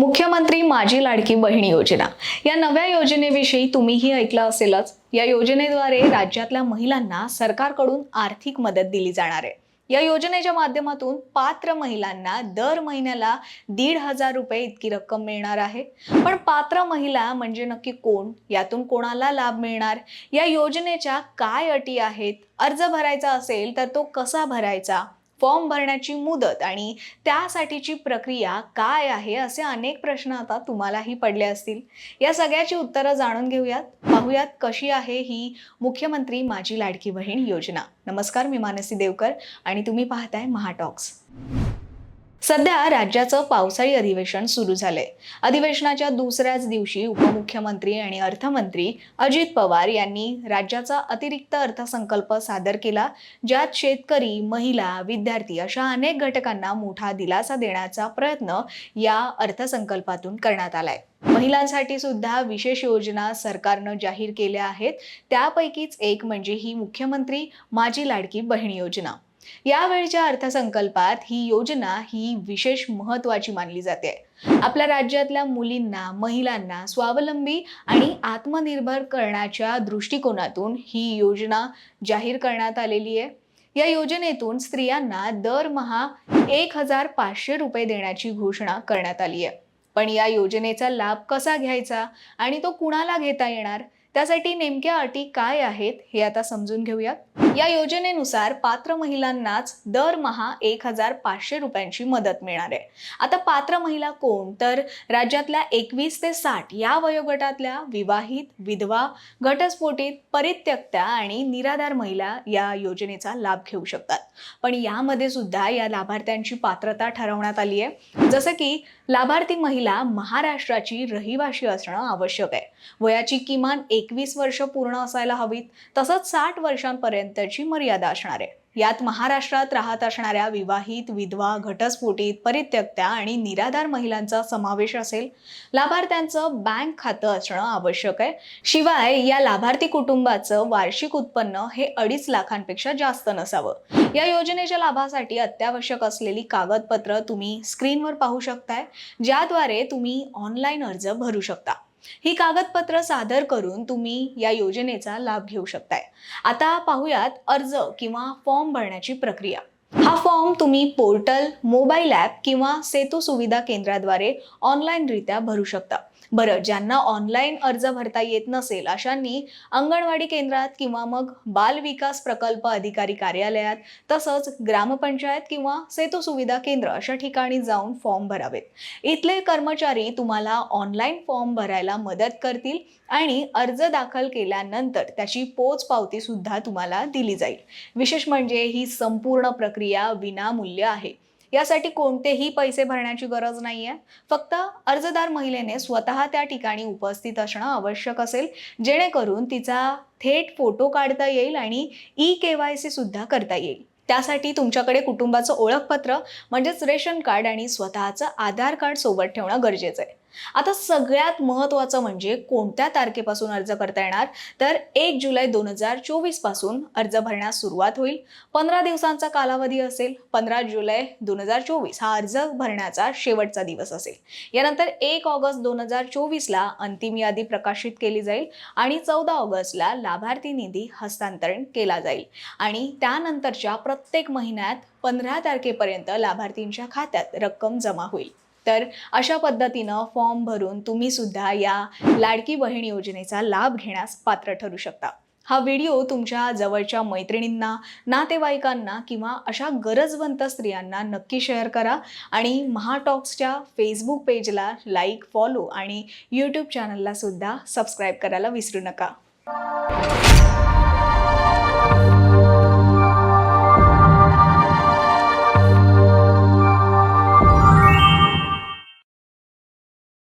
मुख्यमंत्री माझी लाडकी बहीण योजना. या नव्या योजनेविषयी तुम्हीही ऐकलं असेलच. या योजनेद्वारे राज्यातल्या महिलांना सरकारकडून आर्थिक मदत दिली जाणार आहे. या योजनेच्या माध्यमातून पात्र महिलांना दर महिन्याला दीड हजार रुपये इतकी रक्कम मिळणार आहे. पण पात्र महिला म्हणजे नक्की कोण? यातून कोणाला लाभ मिळणार? या योजनेच्या काय अटी आहेत? अर्ज भरायचा असेल तर तो कसा भरायचा? फॉर्म भरण्याची मुदत आणि त्यासाठीची प्रक्रिया काय आहे असे अनेक प्रश्न आता तुम्हालाही पडले असतील. या सगळ्याची उत्तरं जाणून घेऊयात. पाहूयात कशी आहे ही मुख्यमंत्री माझी लाडकी बहीण योजना. नमस्कार मी मानसी देवकर आणि तुम्ही पाहताय महाटॉक्स सध्या राज्याचं पावसाळी अधिवेशन सुरू झालंय. अधिवेशनाच्या दुसऱ्याच दिवशी उपमुख्यमंत्री आणि अर्थमंत्री अजित पवार यांनी राज्याचा अतिरिक्त अर्थसंकल्प सादर केला ज्यात शेतकरी महिला विद्यार्थी अशा अनेक घटकांना मोठा दिलासा देण्याचा प्रयत्न या अर्थसंकल्पातून करण्यात आलाय. महिलांसाठी सुद्धा विशेष योजना सरकारनं जाहीर केल्या आहेत. त्यापैकीच एक म्हणजे ही मुख्यमंत्री माझी लाडकी बहीण योजना. यावेळच्या अर्थसंकल्पात ही योजना ही विशेष महत्वाची मानली जाते. आपल्या राज्यातल्या मुलींना महिलांना स्वावलंबी आणि आत्मनिर्भर करण्याच्या दृष्टिकोनातून ही योजना जाहीर करण्यात आलेली आहे. या योजनेतून स्त्रियांना दरमहा एक हजार पाचशे रुपये देण्याची घोषणा करण्यात आली आहे. पण या योजनेचा लाभ कसा घ्यायचा आणि तो कुणाला घेता येणार? त्यासाठी नेमक्या अटी काय आहेत हे आता समजून घेऊयात. या योजनेनुसार पात्र महिलांनाच दरमहा एक हजार पाचशे रुपयांची मदत मिळणार आहे. आता पात्र महिला कोण? तर राज्यातल्या एकवीस ते साठ या वयोगटातल्या विवाहित विधवा घटस्फोटित परित्यक्त्या आणि निराधार महिला या योजनेचा लाभ घेऊ शकतात. पण यामध्ये सुद्धा या लाभार्थ्यांची पात्रता ठरवण्यात आली आहे. जसं की लाभार्थी महिला महाराष्ट्राची रहिवाशी असणं आवश्यक आहे. वयाची किमान एकवीस वर्ष पूर्ण असायला हवीत. तसंच साठ वर्षांपर्यंत त्याची मर्यादा असणार आहे. यात महाराष्ट्रात राहत असणाऱ्या विवाहित विधवा घटस्फोटित परित्यक्त्या आणि निराधार महिलांचा समावेश असेल लाभार्थ्यांचं बँक खातं असणं आवश्यक आहे. शिवाय या लाभार्थी कुटुंबाचं वार्षिक उत्पन्न हे अडीच लाखांपेक्षा जास्त नसावं. या योजनेच्या लाभासाठी अत्यावश्यक असलेली कागदपत्र तुम्ही स्क्रीनवर पाहू शकताय ज्याद्वारे तुम्ही ऑनलाईन अर्ज भरू शकता. ही कागदपत्र सादर करून तुम्ही या योजनेचा लाभ घेऊ शकताय. आता पाहूयात अर्ज किंवा फॉर्म भरण्याची प्रक्रिया. हा फॉर्म तुम्ही पोर्टल मोबाईल ॲप किंवा सेतू सुविधा केंद्राद्वारे ऑनलाईनरित्या भरू शकता. बरं ज्यांना ऑनलाईन अर्ज भरता येत नसेल अशांनी अंगणवाडी केंद्रात किंवा मग बाल विकास प्रकल्प अधिकारी कार्यालयात तसंच ग्रामपंचायत किंवा सेतू सुविधा केंद्र अशा ठिकाणी जाऊन फॉर्म भरावेत. इथले कर्मचारी तुम्हाला ऑनलाईन फॉर्म भरायला मदत करतील आणि अर्ज दाखल केल्यानंतर त्याची पोच पावती सुद्धा तुम्हाला दिली जाईल. विशेष म्हणजे ही संपूर्ण प्रक्रिया विनामूल्य आहे. यासाठी कोणतेही पैसे भरण्याची गरज नाही आहे फक्त अर्जदार महिलेने स्वतः त्या ठिकाणी उपस्थित असणं आवश्यक असेल जेणेकरून तिचा थेट फोटो काढता येईल आणि ई के वाय सी सुद्धा करता येईल. त्यासाठी तुमच्याकडे कुटुंबाचं ओळखपत्र म्हणजेच रेशन कार्ड आणि स्वतःचं आधार कार्ड सोबत ठेवणं गरजेचं आहे. आता सगळ्यात महत्त्वाचं म्हणजे कोणत्या तारखेपासून अर्ज करता येणार? तर एक जुलै दोन हजार चोवीसपासून अर्ज भरण्यास सुरुवात होईल. पंधरा दिवसांचा कालावधी असेल. पंधरा जुलै दोन हजार चोवीस हा अर्ज भरण्याचा शेवटचा दिवस असेल. यानंतर एक ऑगस्ट दोन हजार चोवीसला अंतिम यादी प्रकाशित केली जाईल आणि चौदा ऑगस्टला लाभार्थी निधी हस्तांतरण केला जाईल. आणि त्यानंतरच्या प्रत्येक महिन्यात पंधरा तारखेपर्यंत लाभार्थींच्या खात्यात रक्कम जमा होईल. तर अशा पद्धतीनं फॉर्म भरून तुम्ही सुद्धा या लाडकी बहीण योजनेचा लाभ घेण्यास पात्र ठरू शकता. हा व्हिडिओ तुमच्या जवळच्या मैत्रिणींना नातेवाईकांना किंवा अशा गरजवंत स्त्रियांना नक्की शेअर करा आणि महाटॉक्सच्या फेसबुक पेजला लाईक फॉलो आणि यूट्यूब चॅनलला सुद्धा सबस्क्राईब करायला विसरू नका.